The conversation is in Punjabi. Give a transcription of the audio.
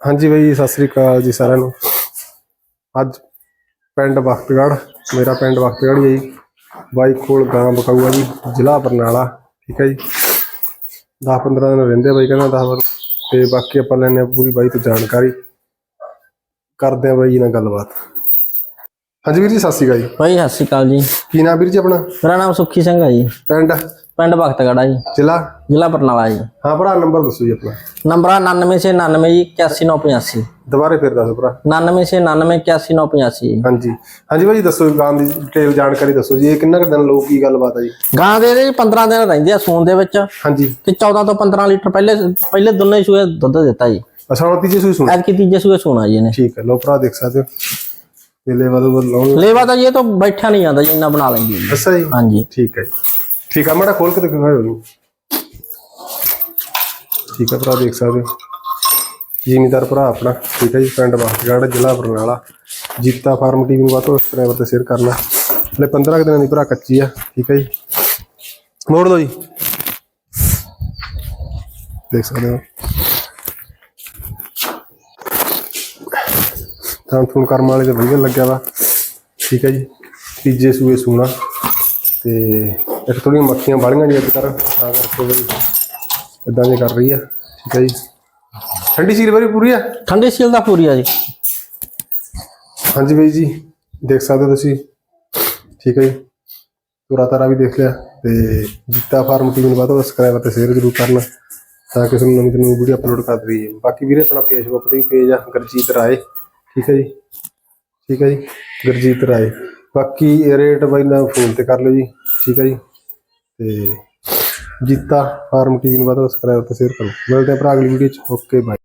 ਹਾਂਜੀ ਬਈ ਸਤਿ ਸ੍ਰੀ ਅਕਾਲ ਜੀ ਸਾਰਿਆਂ ਨੂੰ। ਅੱਜ ਪਿੰਡ ਬਖਤਗੜ੍ਹ ਮੇਰਾ ਪਿੰਡ ਹੀ ਹੈ ਜੀ। ਬਾਈ ਕੋਲ ਗਾਂ ਬਕਾਊਆ ਜੀ ਜ਼ਿਲ੍ਹਾ ਬਰਨਾਲਾ ਠੀਕ ਹੈ ਜੀ। 10 15 ਦਿਨ ਰਹਿੰਦੇ ਬਾਈ ਕਹਿੰਦਾ 10 ਦਿਨ। ਤੇ ਬਾਕੀ ਆਪਾਂ ਲੈਣੇ ਪੂਰੀ ਬਾਈ ਤੋਂ ਜਾਣਕਾਰੀ। ਕਰਦੇ ਆ ਬਾਈ ਜੀ ਨਾਲ ਗੱਲਬਾਤ। ਹਾਂਜੀ ਵੀਰ ਜੀ ਸਤਿ ਸ੍ਰੀ ਅਕਾਲ ਜੀ। ਭਾਈ ਸਤਿ ਸ਼੍ਰੀ ਅਕਾਲ ਜੀ। ਕੀ ਨਾਮ ਵੀਰ ਜੀ ਆਪਣਾ? ਮੇਰਾ ਨਾਮ ਸੁੱਖੀ ਸਿੰਘ ਹੈ ਜੀ। ਪਿੰਡ? ਪਿੰਡ ਭਗਤਗੜਾ ਜੀ। ਜ਼ਿਲ੍ਹਾ? ਜ਼ਿਲ੍ਹਾ ਬਰਨਾਲਾ ਜੀ। ਹਾਂ ਭਰਾ ਨੰਬਰ ਦੱਸੋ ਜੀ ਆਪਣਾ। ਨੰਬਰ 9999 ਜੀ 81985 ਦੁਬਾਰੇ ਫਿਰ ਦੱਸੋ ਭਰਾ। 9999 81985 ਹਾਂਜੀ। ਹਾਂਜੀ ਬਾਈ ਦੱਸੋ ਗਾਂ ਦੀ ਡਿਟੇਲ ਜਾਣਕਾਰੀ ਦੱਸੋ ਜੀ। ਇਹ ਕਿੰਨਾ ਕੁ ਦਿਨ ਲਊ ਕੀ ਗੱਲਬਾਤ ਆ ਜੀ? ਗਾਂ ਦੇ ਇਹਦੇ 15 ਦਿਨ ਰਹਿੰਦੇ ਆ ਸੂਣ ਦੇ ਵਿੱਚ। ਹਾਂਜੀ। ਤੇ 14 ਤੋਂ 15 ਲੀਟਰ ਪਹਿਲੇ ਪਹਿਲੇ ਦੋਨੇ ਸੂਏ ਦੁੱਧ ਦਿੱਤਾ ਜੀ। ਅਸਾਂ ਹੁਣ ਤੀਜੇ ਸੂਈ ਸੁਣ। ਐਤ ਕੀ ਤੀਜੇ ਸੂਏ ਸੂਣਾ ਜੀ ਇਹਨੇ। ਠੀਕ ਹੈ ਲੋ ਭਰਾ ਦੇਖ ਸਕਦੇ ਹੋ। ਤੇ ਲਾਉਣ ਲੇਵਾ ਤਾਂ ਜੀ ਇਹ ਤੋਂ ਬੈਠਾ ਨਹੀਂ ਜਾਂਦਾ ਜੀ ਇੰਨਾ ਬਣਾ ਲੈਂਦੀ ਹੈ ਜੀ। ਅੱਛਾ ਜੀ। ਹਾਂਜੀ। ਠੀਕ ਹੈ ਜੀ। ਠੀਕ ਆ, ਮਾੜਾ ਖੋਲ ਕੇ ਦਿਖਾਓ ਉਹਨੂੰ ਠੀਕ ਹੈ ਭਰਾ, ਦੇਖ ਸਕਦੇ ਹੋ। ਜ਼ਿਮੀਦਾਰ ਭਰਾ ਆਪਣਾ, ਠੀਕ ਹੈ ਜੀ, ਪਿੰਡ ਬਾਸਗੜ ਜ਼ਿਲ੍ਹਾ ਬਰਨਾਲਾ। ਜੀਤਾ ਫਾਰਮ ਟੀਮ ਨੂੰ ਬਾਤੋਂ ਸਬਸਕ੍ਰਾਈਬਰ ਤੇ ਸ਼ੇਅਰ ਕਰਨਾ। ਹਲੇ 15 ਕੁ ਦਿਨਾਂ ਦੀ ਭਰਾ ਕੱਚੀ ਆ, ਠੀਕ ਹੈ ਜੀ। ਮੋੜ ਲਓ ਜੀ। ਦੇਖ ਸਕਦੇ ਹੋ। ਤਾਂ ਫੋਨ ਕਰਮ ਵਾਲੇ ਤੇ ਵਧੀਆ ਲੱਗਿਆ ਵਾ। ਠੀਕ ਹੈ ਜੀ। ਤੀਜੇ ਸੂਏ ਸੂਣਾ। ਤੇ ਇੱਕ ਥੋੜੀਆਂ ਮੱਖੀਆਂ ਵਾਲੀਆਂ ਜੀ ਅੱਜ ਕਰ ਤਾਂ ਕਰਕੇ ਬਈ ਇਦਾਂ ਜੇ ਕਰ ਰਹੀ ਆ ਠੀਕ ਹੈ ਜੀ। ਠੰਡੀ ਸੀਲ ਵਾਰੀ ਪੂਰੀ ਆ? ਠੰਡੀ ਸੀਲ ਦਾ ਪੂਰੀ ਆ ਜੀ। ਹਾਂਜੀ ਬਈ ਜੀ ਦੇਖ ਸਕਦੇ ਹੋ ਤੁਸੀਂ ਠੀਕ ਹੈ ਜੀ। ਪੂਰਾ ਤਾਰਾ ਵੀ ਦੇਖ ਲਿਆ ਤੇ ਜੀਤਾ ਫਾਰਮ ਟੀਮ ਨੂੰ ਬਾਅਦ ਸਬਸਕ੍ਰਾਈਬ ਤੇ ਸ਼ੇਅਰ ਜ਼ਰੂਰ ਕਰਨਾ ਤਾਂ ਕਿ ਤੁਹਾਨੂੰ ਨਵੀਂ ਨਵੀਂ ਵੀਡੀਓ ਅਪਲੋਡ ਕਰ ਦਈਏ। ਬਾਕੀ ਵੀਰੇ ਆਪਣਾ ਫੇਸਬੁੱਕ ਤੇ ਵੀ ਪੇਜ ਆ ਗੁਰਜੀਤ ਰਾਏ ਠੀਕ ਹੈ ਜੀ। ਠੀਕ ਹੈ ਜੀ ਗੁਰਜੀਤ ਰਾਏ। ਬਾਕੀ ਰੇਟ ਬਾਈ ਨਾਲ ਫੋਨ ਤੇ ਕਰ ਲਿਓ ਜੀ ਠੀਕ ਹੈ ਜੀ। ਤੇ ਜੀਤਾ ਫਾਰਮ ਟੀਮ ਨੂੰ ਬਾਅਦ ਸਬਸਕ੍ਰਾਈਬ ਤੇ ਸ਼ੇਅਰ ਕਰੋ। ਮਿਲਦੇ ਆ ਭਰਾ ਅਗਲੀ ਵੀਡੀਓ ਚ। Okay bye